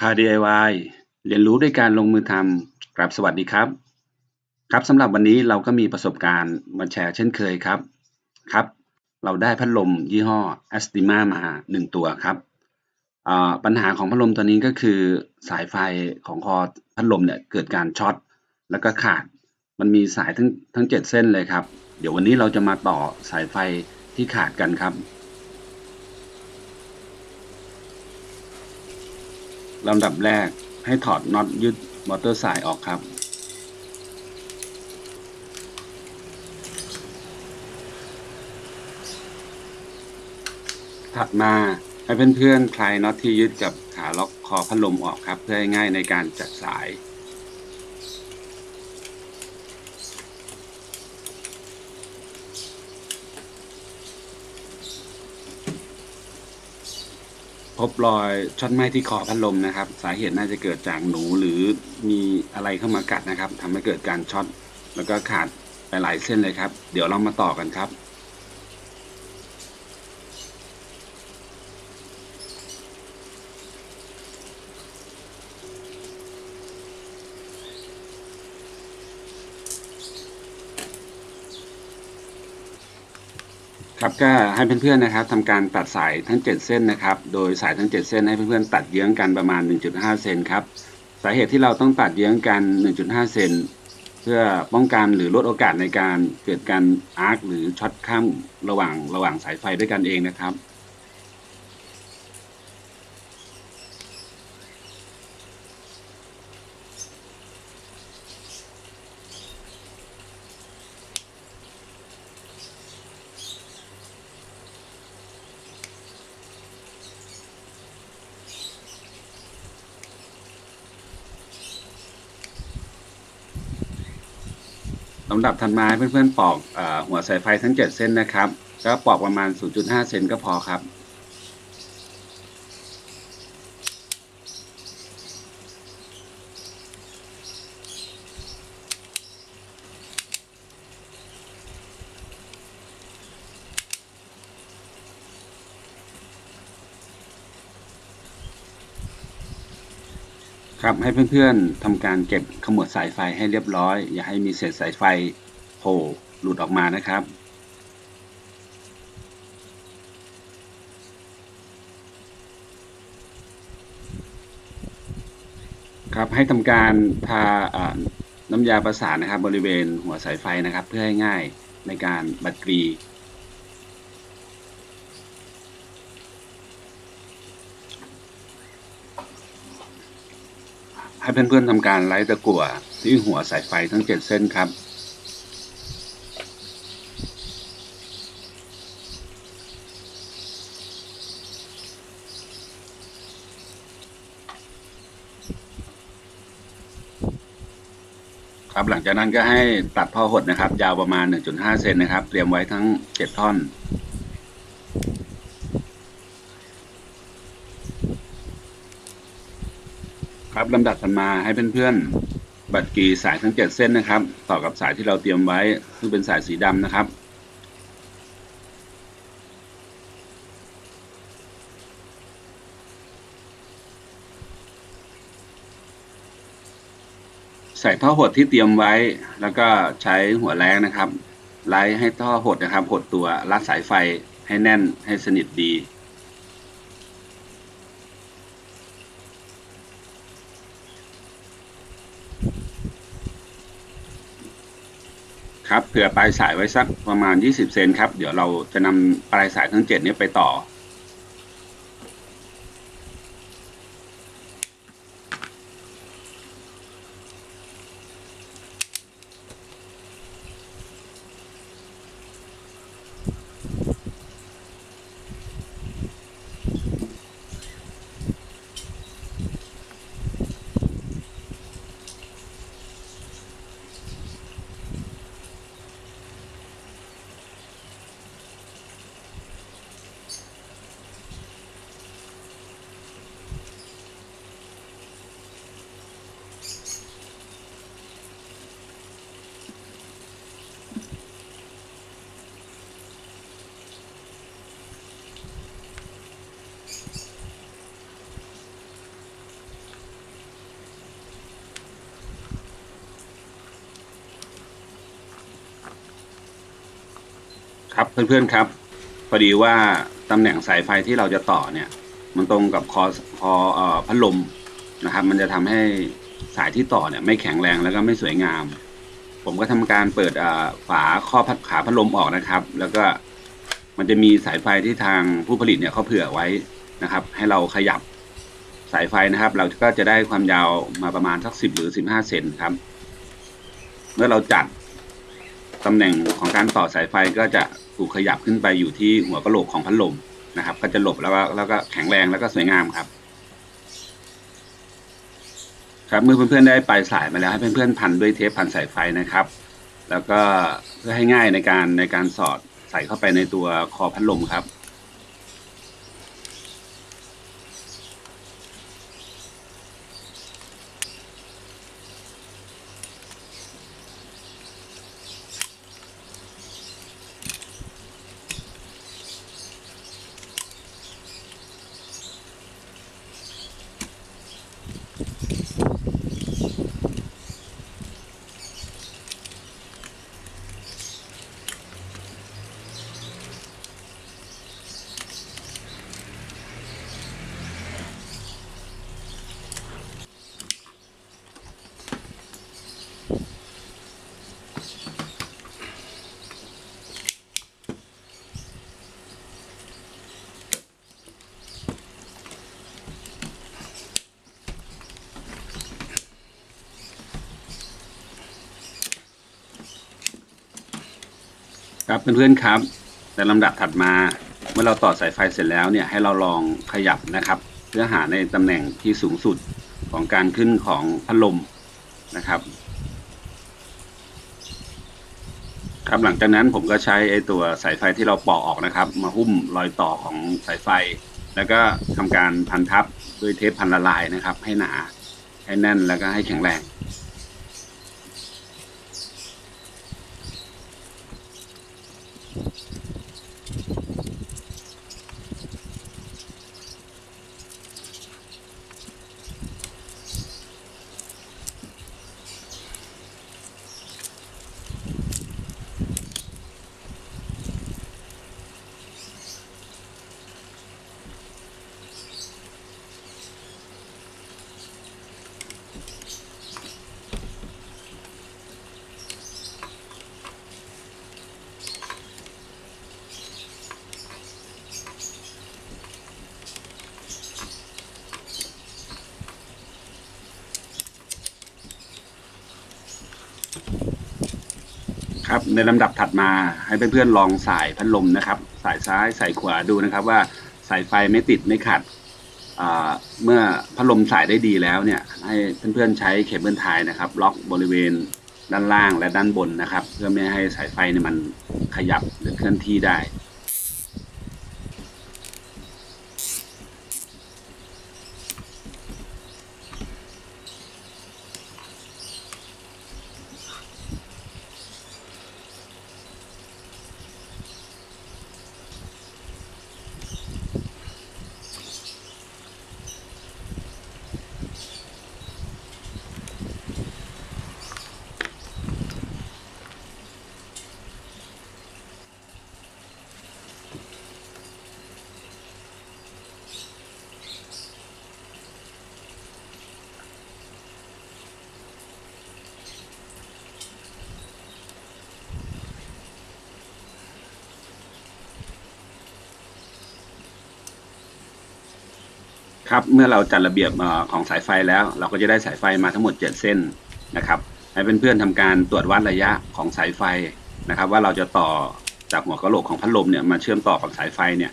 พา DIY เรียนรู้ด้วยการลงมือทำครับสวัสดีครับ ครับสำหรับวันนี้เราก็มีประสบการณ์มาแชร์เช่นเคยครับครับ เราได้พัดลมยี่ห้อ a s t i m a มา 1 ตัวครับปัญหาของพัดลมตัวนี้ก็คือสายไฟของคอพัดลมเนี่ยเกิดการช็อตแล้วก็ขาดมันมีสายทั้งทั้ง 7 เส้นเลยครับ เดี๋ยววันนี้เราจะมาต่อสายไฟที่ขาดกันครับ ลำดับแรกให้ถอดน็อตยึดมอเตอร์สายออกครับ ถัดมาให้เพื่อนๆคลายน็อตที่ยึดกับขาล็อกคอพัดลมออกครับ เพื่อให้ง่ายในการจัดสาย พบรอยช็อตไหม้ที่คอพัดลมนะครับ สาเหตุน่าจะเกิดจากหนูหรือมีอะไรเข้ามากัดนะครับทำให้เกิดการช็อตแล้วก็ขาดไปหลายเส้นเลยครับ เดี๋ยวเรามาต่อกันครับ ครับก็ให้เพื่อนๆนะครับทำการตัดสายทั้ง 7 เส้นนะครับ โดยสายทั้ง 7 เส้นให้เพื่อนๆตัดเยื้องกันประมาณ 1.5 เซนครับสาเหตุที่เราต้องตัดเยื้องกัน 1.5 เซนเพื่อป้องกันหรือลดโอกาสในการเกิดการอาร์คหรือช็อตข้ามระหว่างระหว่างสายไฟด้วยกันเองนะครับ ลำดับถัดมาเพื่อนๆปอกอหัวสายไฟทั้ง 7 เส้นนะครับก็ปอกประมาณ 0.5 เซนก็พอครับ ครับให้เพื่อนๆทำการเก็บขมวดสายไฟให้เรียบร้อย อย่าให้มีเศษสายไฟโผล่หลุดออกมานะครับ ครับให้ทำการทาน้ำยาประสานนะครับ บริเวณหัวสายไฟนะครับ เพื่อให้ง่ายในการบัดกรี ให้เพื่อนๆทำการไล่ตะกั่วที่หัวสายไฟทั้งเจ็ดเส้นครับ ครับหลังจากนั้นก็ให้ตัดท่อหดนะครับ ยาวประมาณ 1.5 เซนนะครับ เตรียมไว้ทั้ง 7 ท่อน ครับลำดับถัดมาให้เพื่อนๆ บัตรกีสายทั้งเจ็ดเส้นนะครับ ต่อกับสายที่เราเตรียมไว้ ซึ่งเป็นสายสีดำนะครับ ใส่ท่อหดที่เตรียมไว้ แล้วก็ใช้หัวแรงนะครับ ไล่ให้ท่อหดนะครับ หดตัวรัดสายไฟให้แน่นให้สนิทดี ครับเผื่อปลายสายไว้สักประมาณ 20 เซนครับ เดี๋ยวเราจะนำปลายสายทั้ง 7 นี้ไปต่อ ครับเพื่อนๆครับพอดีว่าตำแหน่งสายไฟที่เราจะต่อเนี่ย มันตรงกับคอคอเอ่อพัดลมนะครับ มันจะทำให้สายที่ต่อเนี่ยไม่แข็งแรงแล้วก็ไม่สวยงาม ผมก็ทำการเปิดอ่าฝาข้อพัดขาพัดลมออกนะครับ แล้วก็มันจะมีสายไฟที่ทางผู้ผลิตเนี่ยเขาเผื่อไว้นะครับ ให้เราขยับสายไฟนะครับ เราก็จะได้ความยาวมาประมาณสักสิบหรือสิบห้าเซนครับ เมื่อเราจัดตำแหน่งของการต่อสายไฟก็จะ ถูกขยับขึ้นไปอยู่ที่หัวกระโหลกของพัดลมนะครับ ก็จะหลบแล้วก็แล้วก็แข็งแรงแล้วก็สวยงามครับ ครับเมื่อเพื่อนๆได้ปลายสายมาแล้วให้เพื่อนๆพันด้วยเทปพันสายไฟนะครับ แล้วก็เพื่อให้ง่ายในการในการสอดใส่เข้าไปในตัวคอพัดลมครับ ครับเพื่อนๆครับในลำดับถัดมาเมื่อเราต่อสายไฟเสร็จแล้วเนี่ยให้เราลองขยับนะครับเพื่อหาในตำแหน่งที่สูงสุดของการขึ้นของพัดลมนะครับ ครับหลังจากนั้นผมก็ใช้ไอ้ตัวสายไฟที่เราปอกออกนะครับ มาหุ้มรอยต่อของสายไฟ แล้วก็ทำการพันทับด้วยเทปพันละลายนะครับ ให้หนาให้แน่นแล้วก็ให้แข็งแรง ในลำดับถัดมาให้เพื่อนๆลองสายพัดลมนะครับ สายซ้ายสายขวาดูนะครับ ว่าสายไฟไม่ติดไม่ขัดเมื่อพัดลมสายได้ดีแล้วเนี่ย ให้เพื่อนๆใช้เคเบิลไทยนะครับ ล็อกบริเวณด้านล่างและด้านบนนะครับ เพื่อไม่ให้สายไฟเนี่ยมันขยับหรือเคลื่อนที่ได้ ครับเมื่อเราจัดระเบียบของสายไฟแล้ว เราก็จะได้สายไฟมาทั้งหมด 7 เส้นนะครับให้เพื่อนๆทำการตรวจวัดระยะของสายไฟนะครับ ว่าเราจะต่อจากหัวกะโหลกของพัดลมเนี่ยมาเชื่อมต่อกับสายไฟเนี่ย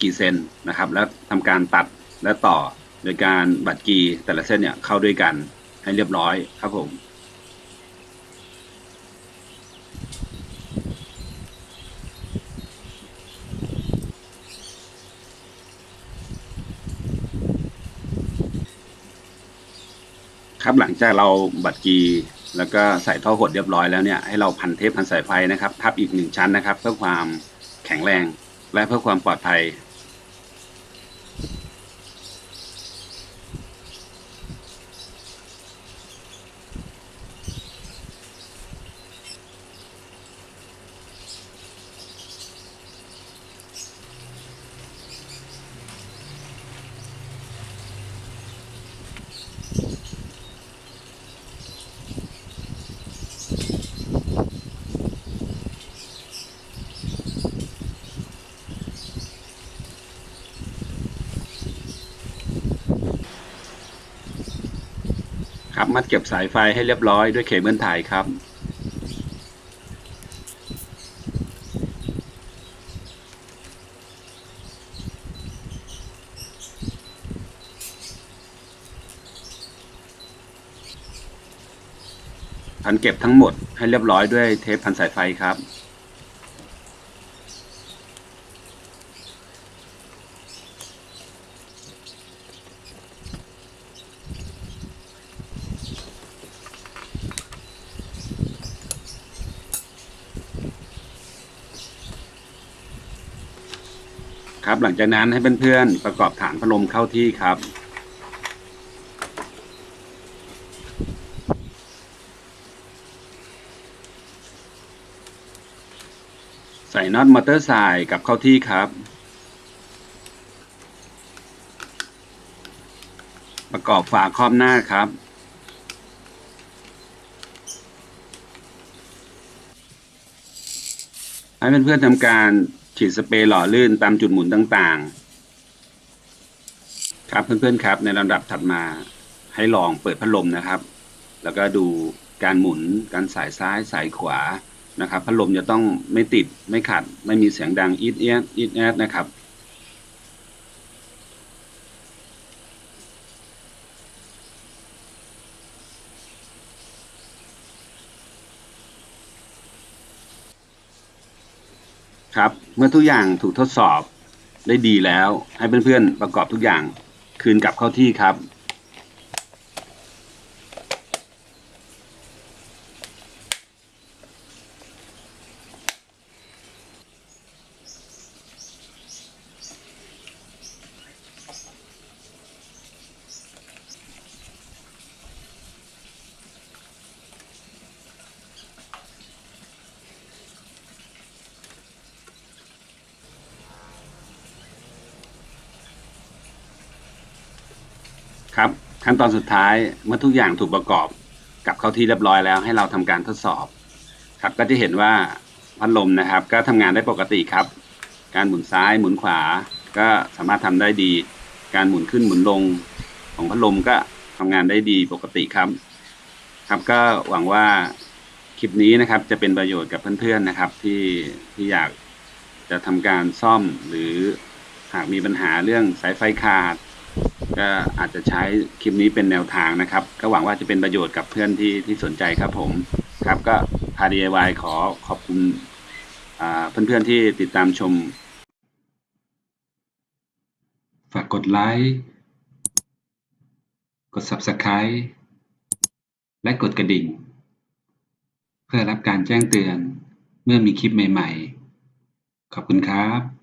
กี่เซนนะครับ แล้วทำการตัดและต่อโดยการบัดกีแต่ละเส้นเนี่ยเข้าด้วยกันให้เรียบร้อยครับผม ครับ หลังจากเราบัดกีแล้วก็ใส่ท่อหดเรียบร้อยแล้วเนี่ยให้เราพันเทปพันสายไฟนะครับทับอีกหนึ่งชั้นนะครับ เพื่อความแข็งแรงและเพื่อความปลอดภัย มัดเก็บสายไฟให้เรียบร้อยด้วยเคเบิลไทยครับ พันเก็บทั้งหมดให้เรียบร้อยด้วยเทปพันสายไฟครับ ครับ หลังจากนั้นให้เพื่อนๆประกอบฐานพัดลมเข้าที่ครับ ใส่น็อตมอเตอร์สายกับเข้าที่ครับ ประกอบฝาครอบหน้าครับให้เพื่อนๆทำการ ฉีดสเปรย์หล่อลื่นตามจุดหมุนต่างๆ ครับเพื่อนๆครับ ในลำดับถัดมาให้ลองเปิดพัดลมนะครับ แล้วก็ดูการหมุนการสายซ้ายสายขวานะครับ พัดลมจะต้องไม่ติดไม่ขัด ไม่มีเสียงดังอีดเอียดอีดแอดนะครับ ครับ เมื่อทุกอย่างถูกทดสอบได้ดีแล้ว ให้เพื่อนๆประกอบทุกอย่างคืนกลับเข้าที่ครับ ครับ ขั้นตอนสุดท้ายเมื่อทุกอย่างถูกประกอบกลับเข้าที่เรียบร้อยแล้วให้เราทำการทดสอบ ครับก็จะเห็นว่าพัดลมนะครับ ก็ทำงานได้ปกติครับ การหมุนซ้ายหมุนขวา ก็สามารถทำได้ดี การหมุนขึ้นหมุนลงของพัดลมก็ทำงานได้ดีปกติครับ ครับก็หวังว่าคลิปนี้นะครับจะเป็นประโยชน์กับเพื่อนๆนะครับที่ที่อยากจะทำการซ่อมหรือหากมีปัญหาเรื่องสายไฟขาด ก็อาจจะใช้คลิปนี้เป็นแนวทางนะครับ ก็หวังว่าจะเป็นประโยชน์กับเพื่อนที่ที่สนใจครับผมครับก็พา DIY ขอขอบคุณอ่าเพื่อนๆที่ติดตามชม ฝากกดไลค์กด Subscribe และกดกระดิ่ง เพื่อรับการแจ้งเตือนเมื่อมีคลิปใหม่ๆ ขอบคุณครับ